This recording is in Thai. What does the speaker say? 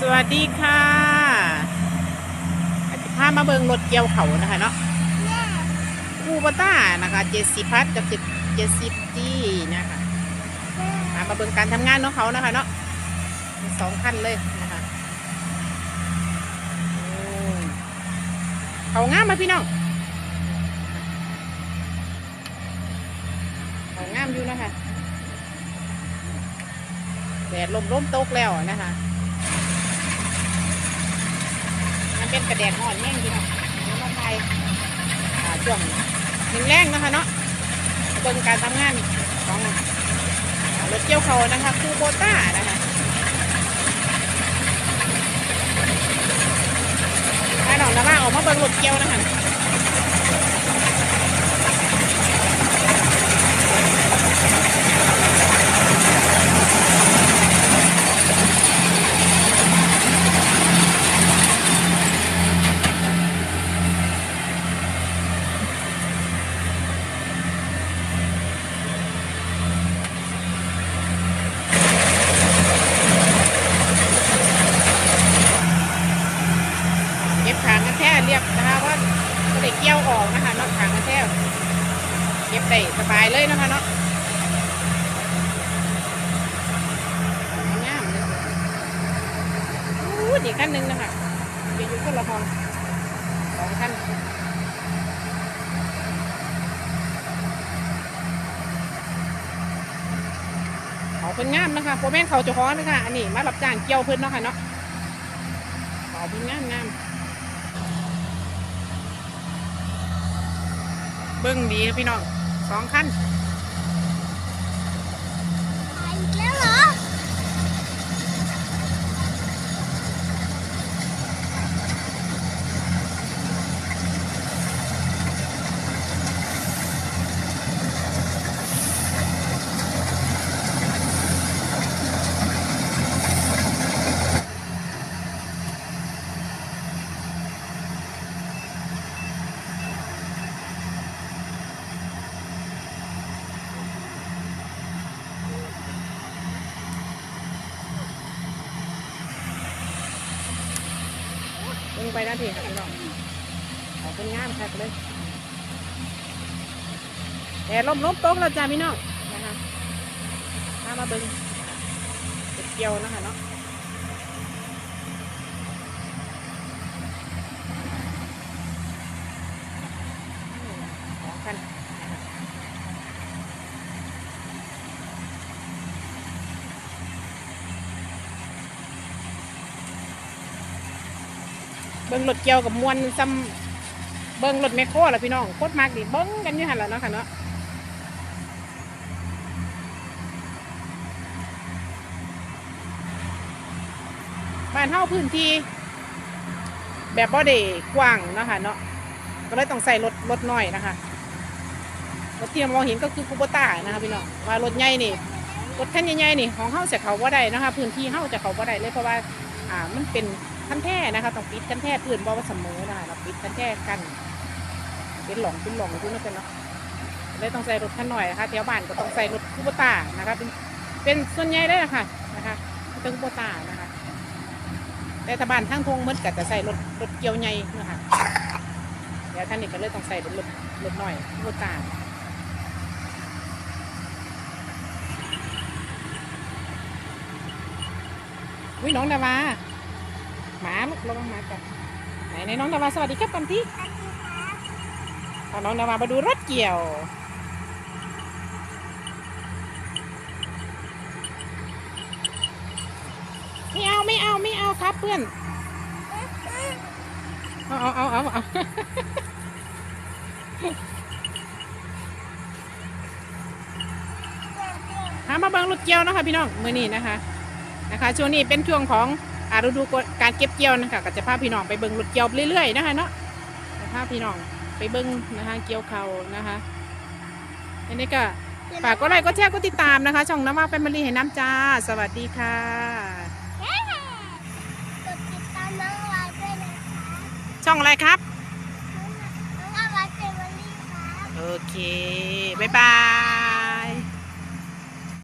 สวัสดีค่ะอาจจะพามาเบิงรถเกี่ยวเขานะคะเนาะคูบต้านะคะเจสิพัทกับเจสิบจีนะคะพามาเบิงการทำงานของเขานะคะเนาะมีสองคันเลยนะคะโอ้เขางามไหมาพี่น้องเขางามอยู่นะคะแดดลมร่มตกแล้วนะคะ มัน เป็นกระแดดอ่อนแห้งดีเนาะเดี๋ยวมาไทยช่วงหนึ่งแรงนะคะเนาะเบิ่งการทำงานของรถเกี่ยวเขานะคะคูโบต้านะคะถ้าหนองนะว่าออกมาเบิ่งรถเกี่ยวนะคะเก็บขางกันแท้เรียบนะคะว่าก็ได้เกี่ยวออกนะคะเนาะขางกันแท้เก็บ ได้สบายเลยนะคะเนาะงามเลยอู้ดีขั้นหนึ่งนะคะเดี๋ยวอยู่คนละห้องสองขั้นเขาเป็นงามนะคะโปรแม่นเขาจะฮ้องนะคะอันนี้มารับจ้างเกี่ยวเพิ่นเนาะค่ะเนาะเขาเป็นงามงามเบิ้งดีนะพี่น้อง สองขั้น ลงไปด้านที่ค่ะพี่น้องขอบคุณงามค่ะเลยแต่ลมลมตกแล้วจ้าพี่น้องนะคะถ้ามาเบิ้งเกี่ยวนะคะเนาะ เบิ้งรถเกี่ยวกับมวนซ้ำเบิ้งรถแมคโครล่ะพี่น้องโคตรมากดิเบิ้งกันอยู่หันแล้วเนาะค่ะเนาะบ้านเท่าพื้นที่ แบบบ่ได้กว้างเนาะค่ะเนาะก็เลยต้องใส่รถรถน้อยนะคะรถที่มองเห็นก็คือคูโบต้านะคะพี่น้องว่ารถใหญ่นี่รถแคันใหญ่ๆนี่ของเฮาจะเขาว่ได้นะคะ พื้นที่เฮาจะเขาว่ได้เลยเพราะว่า อ่ามันเป็น คันแท่นะคะต้องปิดคันแท่พื้นบ่ว่าเสมอนะคะเราปิดคันแท่กันเป็นหลงเป็นหลองทุกนั่นเป็นเนาะเลยต้องใส่รถคันหน่อยนะคะแถวบ้านก็ต้องใส่รถคูโบต้านะคะเป็นเป็นส่วนใหญ่เลยนะคะนะคะเป็นคูโบต้านะคะ แต่ถ้าบ้านทางทงมันก็จะใส่รถรถเกี่ยวใหญ่นะคะเดี๋ยวท่านนี่ก็เลยต้องใส่เป็นรถรถหน่อยรถตาวิ่น้องดาวา หมาลูกระวังหมาจับไหนในน้องดาวาสวัสดีครับกันที่พาน้องดาวามาดูรถเกี่ยวไม่เอาไม่เอาไม่เอาครับเพื่อนเอาเอาเอาเอาเอาหามาเบิ่งรถเกี่ยวเนาะคะพี่น้องมือนี้นะคะนะคะช่วงนี้เป็นช่วงของ อาฤดูการเก็บเกี่ยวนะคะก็จะพาพี่น้องไปเบิ่งรถเกี่ยวเรื่อยๆนะคะเนาะจะพาพี่น้องไปเบิ่งนะคะเกี่ยวเขานะคะอันนี้ก็ฝากก็ไลค์ก็แชร์ก็ติดตามนะคะ ช่องน้ำว่าเป็นมะลีให้น้ำจ้า สวัสดีค่ะกดติดตามน้องวายด้วยนะคะช่องอะไรครับน้องวายเจมอรี่ครับโอเค บ๊ายบาย